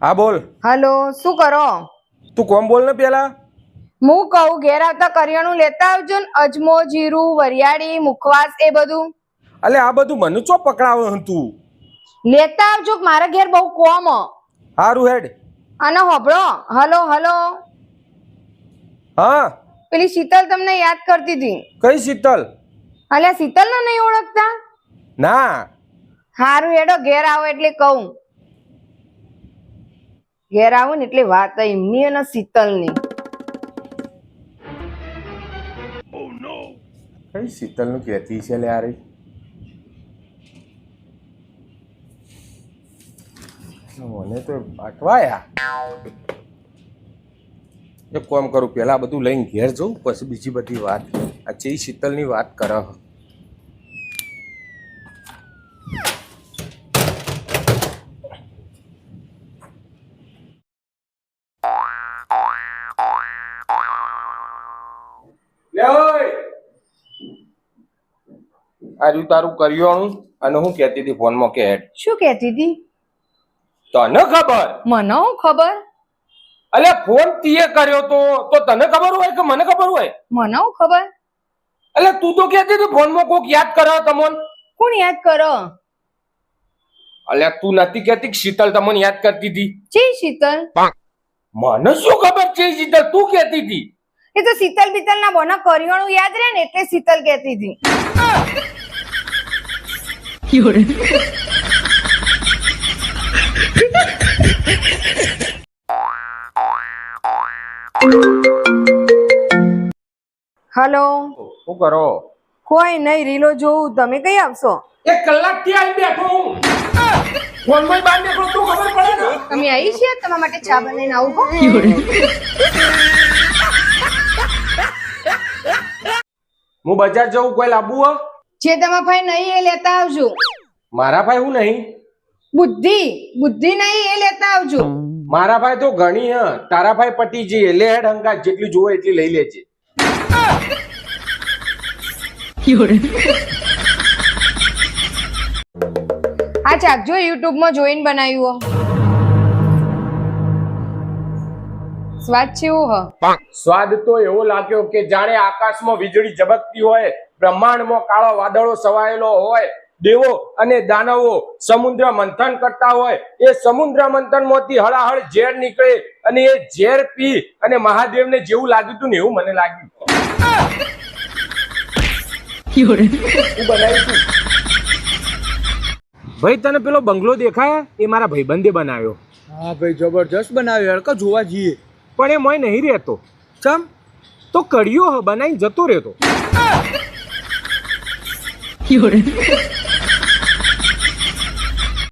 હા બોલ. હલો શું કરો? તું કોમ બોલ ને પેલા. હું કહું ઘેર આવતા કરિયાણું લેતા આવજો ને અજમો જીરું વરિયાળી મુખવાસ એ બધું. અલે આ બધું મને ચો પકડાવે તું? લેતા આવજો મારા ઘેર બહુ કોમ. હારું હેડ. અને હોભળો હલો હલો. હા. પેલી શીતલ તમને યાદ કરતી હતી. કઈ શીતલ? અલ્યા શીતલને નહીં ઓળખતા? ના. હારું એડો ઘેર આવો એટલે કહું. ઘેર આવું ને એટલે વાત એમની અને શીતલની. કઈ શીતલનું કહેતી છે લે આરે મને તો અટવાયા એક કામ કરું, પેલા બધું લઈને ઘેર જઉં, પછી બીજી બધી વાત. આ ચેઈ શીતલની વાત કર આજુ તારું કર્યું અને હું કહેતી હતી ફોનમાં કે હેડ. શું કહેતી હતી? તને ખબર? મને હું ખબર? અલે ફોન તીએ કર્યો તો તો તને ખબર હોય કે મને ખબર હોય? મને હું ખબર? અલે તું તો કહેતી હતી ફોનમાં કોક યાદ કરે તમોન. કોણ યાદ કરો? અલે તું નથી કહેતી શીતલ તમને યાદ કરતી હતી? ચી શીતલ? મને શું ખબર છે શીતલ? તું કહેતી હતી? એ તો શીતલ બીતલ ના બોના કરિયાણું યાદ રહે ને એટલે શીતલ કહેતી હતી. હલો શું કરો? કોઈ નહીં રીલો જોઉં. તમે કઈ આવશો? એક કલાકથી આવી બેઠો હું. ફોનમાં બહાર નીકળો તો ખબર પડે ને. તમે આવી છીએ તમારા માટે ચા બનાવીને આવું હો. હું બજાર જવું કોઈ લાવવું હો? જે તમારા ભાઈ નહીં એ લેતા આવજો. મારા ભાઈ હું નહીં? બુદ્ધિ બુદ્ધિ નહીં એ લેતા આવજો. મારા ભાઈ તો ઘણી હ. તારા ભાઈ પટી જઈએ લે હેડ હંકા જેટલી જોવે એટલી લઈ લેજે. આ ચાકજો યુટ્યુબમાં જોઈને બનાવ્યું હો. સ્વાદ છે હ? સ્વાદ તો એવો લાગ્યો કે જાણે આકાશમાં વીજળી ઝબકતી હોય. બ્રહ્માંડમાં કાળો વાદળો સવાયેલો હોય દેવો અને દાનવો સમુદ્ર મંથન કરતા હોય એ સમુદ્ર મંથનમાંથી હળાહળ ઝેર નીકળે અને એ ઝેર પી અને મહાદેવને જેવું લાગ્યું હતું ને એવું મને લાગ્યું. ભાઈ તને પેલો બંગલો દેખાય? એ મારા ભાઈબંધે બનાવ્યો. હા ભાઈ જબરજસ્ત બનાવ્યો. હડકો જોવા જઈએ. પણ એ મોય નહીં રહેતો. ચમ? તો કડિયો બનાવીને જતો રહેતો. 有人